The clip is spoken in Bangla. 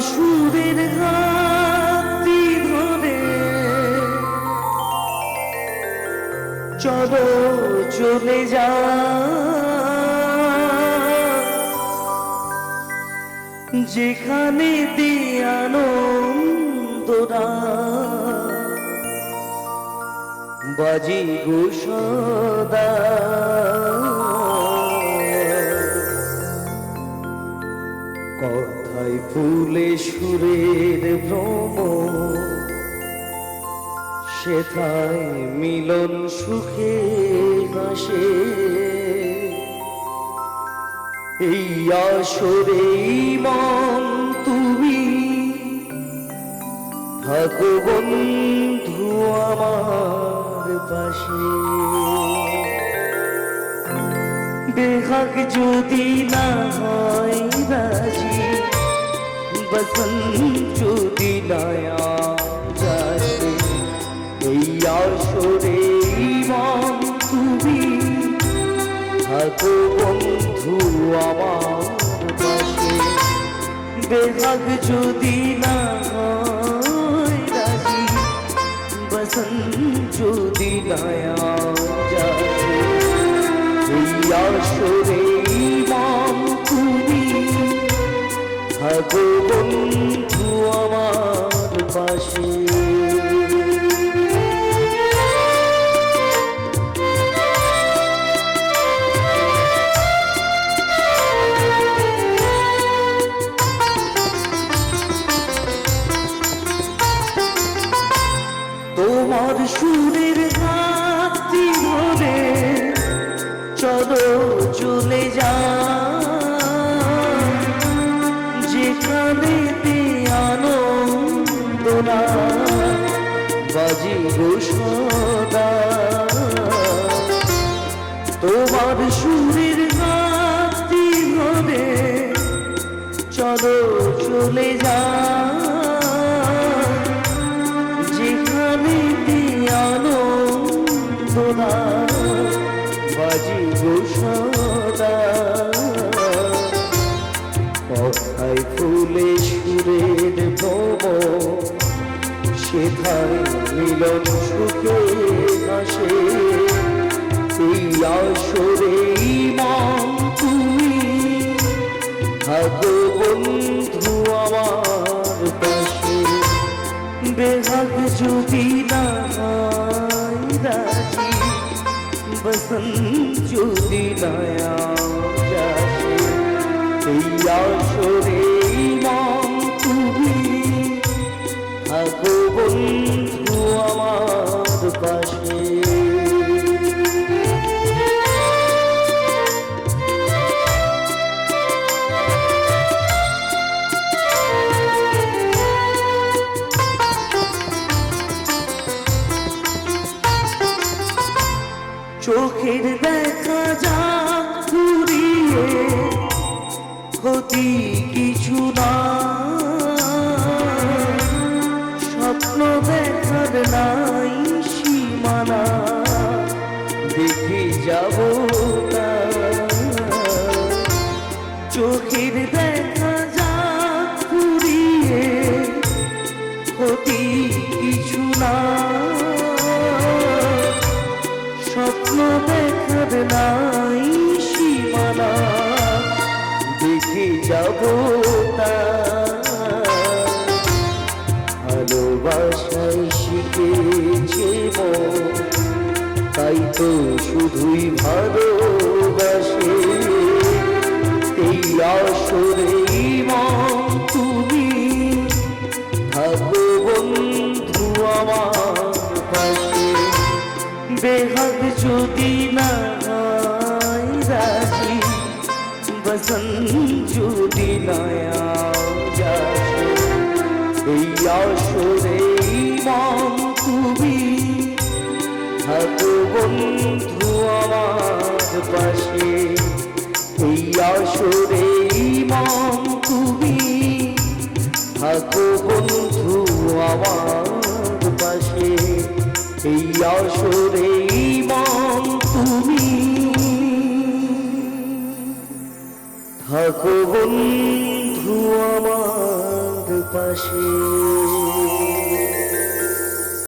সুরের হাতি ধরে। চলো চলে যা। যেখানে আনন্দরা বাজি গো সদা ফুলে সুরের ভ্রম। সেথায় মিলন সুখে হাসে এই আসরে মন তুমি। থাকো বন্ধু আমার পাশে। বেহাগ যদি না হয় রাজি। বসন্ত যদি নয়া যায় এই আসরে মন তুমি। থাকো বন্ধু আমার পাশে। বেহাগ যদি না বসন্ত যদি নয়া যায় এই আসরে থাকো বন্ধু আমার পাশে। তোমার সুরের হাতি ধরে চলো চলে যা যেখানে আনন্দ বাজি সদা তোমার সুরের হাতি ধরে চলো চলে যা। যেখানে আনন্দ না। বাজি গো সদা কথায় ফুলে সুরের ভব। সেথায় মিলন সুখে হাসে এই আসরে মন তুমি। থাকো বন্ধু আমার পাশে। বেহাগ যদি না রাজি, বসন্ত যদি নয়া আসরে মন তুমি। থাকো বন্ধু আমার পাশে। চোখের ক্ষতি কিছু না, স্বপ্ন দেখার নাই সীমানা, দেখে যাব না চোখের দেখা যা ঘুরিয়ে ক্ষতি কিছু না, স্বপ্ন দেখার নাই দেখে যাব তা ভালোবাসায় শিখেছে তাই তো শুধুই ভালোবাসে এই আসরে মন তুমি থাকো বন্ধু আমার পাশে। বেহাগ যদি না বসন্ত যদি নয়া যাবে এই আসরে মন তুমি থাকো বন্ধু আমার পাশে। এই আসরে মন তুমি থাকো বন্ধু আমার পাশে। এই আসরে মন তুমি থাকো বন্ধু আমার পাশে।